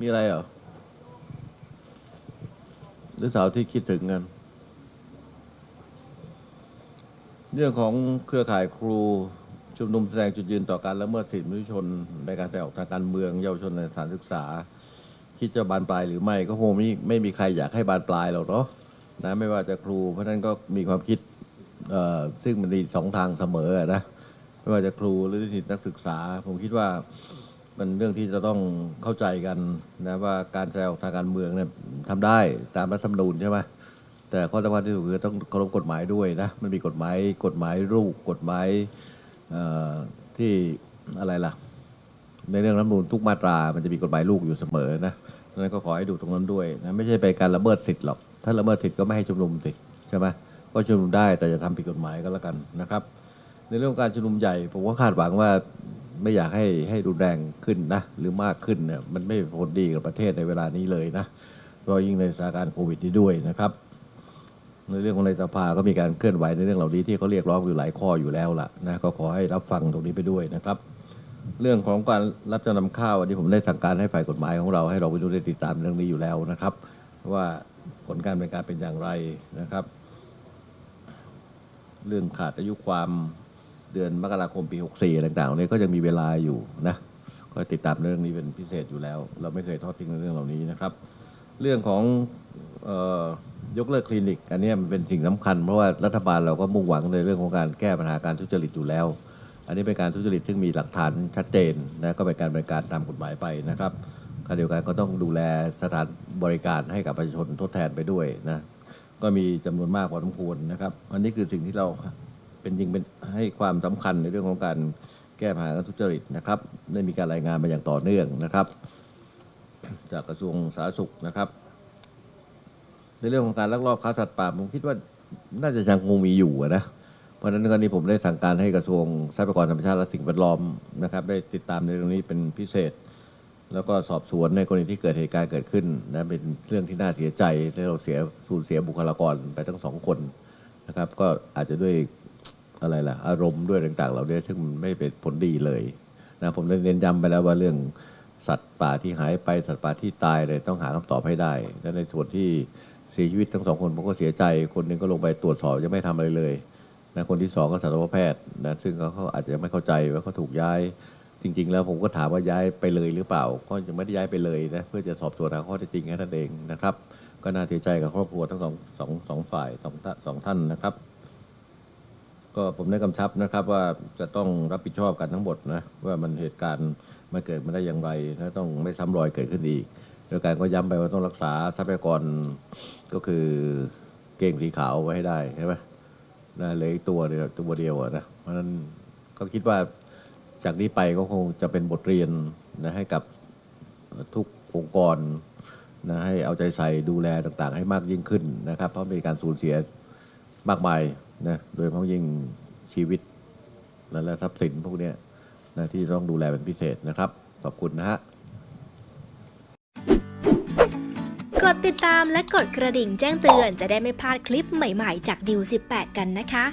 มีอะไรเหรอหรือสาวที่คิดถึงกัน เรื่องของเครือข่ายครูชุมนุมแสดงจุดยืนต่อการละเมิดสิทธิมนุษยชน ในการแสดงออกทางการเมืองเยาวชนในสถานศึกษา คิดจะบานปลายหรือไม่ก็คงไม่ไม่มีใครอยากให้บานปลายหรอกเนาะนะไม่ว่าจะครู เพราะนั้นก็มีความคิดซึ่งมันดีสองทางเสมอนะไม่ว่าจะครูหรือนิสิตนักศึกษา ผมคิดว่า มันเรื่องที่จะต้องเข้าใจกันนะว่าการแสดงออกทางการเมืองเนี่ยทำได้ตามรัฐธรรมนูญใช่ไหมแต่ข้อสำคัญที่สุดคือต้องเคารพกฎหมายด้วยนะมันมีกฎหมายกฎหมายลูกกฎหมายที่อะไรล่ะ ในเรื่องรัฐธรรมนูญทุกมาตรา มันจะมีกฎหมายลูกอยู่เสมอนะดังนั้นก็ขอให้ดูตรงนั้นด้วยนะไม่ใช่ไปการละเมิดสิทธิ์หรอกถ้าละเมิดสิทธิ์ก็ไม่ให้ชุมนุมสิใช่ไหมก็ชุมนุมได้แต่จะทำผิดกฎหมายก็แล้วกันนะครับ ในเรื่องของการชุมนุมใหญ่ผมก็คาดหวังว่า ไม่อยากให้ให้รุนแรงขึ้นนะ หรือมากขึ้นเนี่ยมันไม่ผลดีกับประเทศในเวลานี้เลยนะโดยยิ่งในสถานการณ์โควิดนี้ด้วยนะครับ ในเรื่องของในสภาก็มีการเคลื่อนไหวในเรื่องเหล่านี้ที่เขาเรียกร้องอยู่หลายข้ออยู่แล้วล่ะนะก็ขอให้รับฟังตรงนี้ไปด้วยนะครับ เรื่องของการรับจำนำข้าวอันนี้ผมได้สั่งการให้ฝ่ายกฎหมายของเราให้เราไปดูได้ติดตามเรื่องนี้อยู่แล้วนะครับ ว่าผลการเป็นการเป็นอย่างไรนะครับ เรื่องขาดอายุความ เดือนมกราคมปี 64อะไรต่างๆเหล่านี้ก็ยังมีเวลาอยู่นะก็ติดตามเรื่องนี้เป็นพิเศษอยู่แล้ว เราไม่เคยทอดทิ้งในเรื่องเหล่านี้นะครับ เรื่องของออยกเลิกคลินิก อันนี้มันเป็นสิ่งสำคัญเพราะว่ารัฐบาลเราก็มุ่งหวังในเรื่องของการแก้ปัญหาการทุจริตอยู่แล้ว อันนี้เป็นการทุจริตซึ่งมีหลักฐานชัดเจนนะก็เป็นการบริการตามกฎหมายไปนะครับขณะเดียวกันก็ต้องดูแลสถานบริการให้กับประชาชนทดแทนไปด้วยนะก็มีจำนวนมากพอสมควรนะครับ อันนี้คือสิ่งที่เรา เป็นจริงเป็นให้ความสำคัญในเรื่องของการแก้ปัญหาการทุจริตนะครับได้มีการรายงานมาอย่างต่อเนื่องนะครับ จากกระทรวงสาธารณสุขนะครับ ในเรื่องของการลักลอบค้าสัตว์ป่าผมคิดว่าน่าจะยังคงมีอยู่นะเพราะฉะนั้นก็นี้ผมได้สั่งการให้กระทรวงทรัพยากรธรรมชาติและสิ่งแวดล้อมนะครับ ได้ติดตามในเรื่องนี้เป็นพิเศษ แล้วก็สอบสวนในกรณีที่เกิดเหตุการณ์เกิดขึ้นนะเป็นเรื่องที่น่าเสียใจที่เราเสียสูญเสียบุคลากรไปทั้งสองคนนะครับ ก็อาจจะด้วย อะไรล่ะ อารมณ์ด้วยต่าง ๆ เหล่านี้ซึ่งมันไม่เป็นผลดีเลยนะผมได้เน้นย้ำไปแล้วว่าเรื่องสัตว์ป่าที่หายไปสัตว์ป่าที่ตายเลยต้องหาคำตอบให้ได้ และในส่วนที่เสียชีวิตทั้งสองคนผมก็เสียใจ คนหนึ่งก็ลงไปตรวจสอบยังไม่ทำอะไรเลยนะคนที่สองก็สัตวแพทย์นะซึ่งเขาเขาอาจจะไม่เข้าใจว่าเขาถูกย้าย จริง ๆ แล้วผมก็ถามว่าย้ายไปเลยหรือเปล่า ก็ยังไม่ได้ย้ายไปเลยนะเพื่อจะสอบสวนหาข้อเท็จจริงแค่นั้นเองนะครับ ก็น่าเสียใจกับครอบครัวทั้งสองสองสองฝ่ายสองสองท่านนะครับ ก็ผมได้กำชับนะครับว่าจะต้องรับผิดชอบกันทั้งหมดนะว่ามันเหตุการณ์มันเกิดมาได้อย่างไรและต้องไม่ซ้ำรอยเกิดขึ้นอีกโดยการก็ย้ำไปว่าต้องรักษาทรัพยากรก็คือเก่งสีขาวไว้ให้ได้ใช่ไหมนะเหลยตัวเดียวตัวเดียวนะเพราะฉะนั้นก็คิดว่าจากนี้ไปก็คงจะเป็นบทเรียนนะให้กับทุกองค์กรนะให้เอาใจใส่ดูแลต่างๆ ให้มากยิ่งขึ้นนะครับ เพราะมีการสูญเสียมากมาย นะโดยเพราะยิ่งชีวิตและและทรัพย์สินพวกนี้นะที่ต้องดูแลเป็นพิเศษนะครับ ขอบคุณนะฮะกดติดตามและกดกระดิ่งแจ้งเตือนจะได้ไม่พลาดคลิปใหม่ๆ จากดิว18 กันนะคะ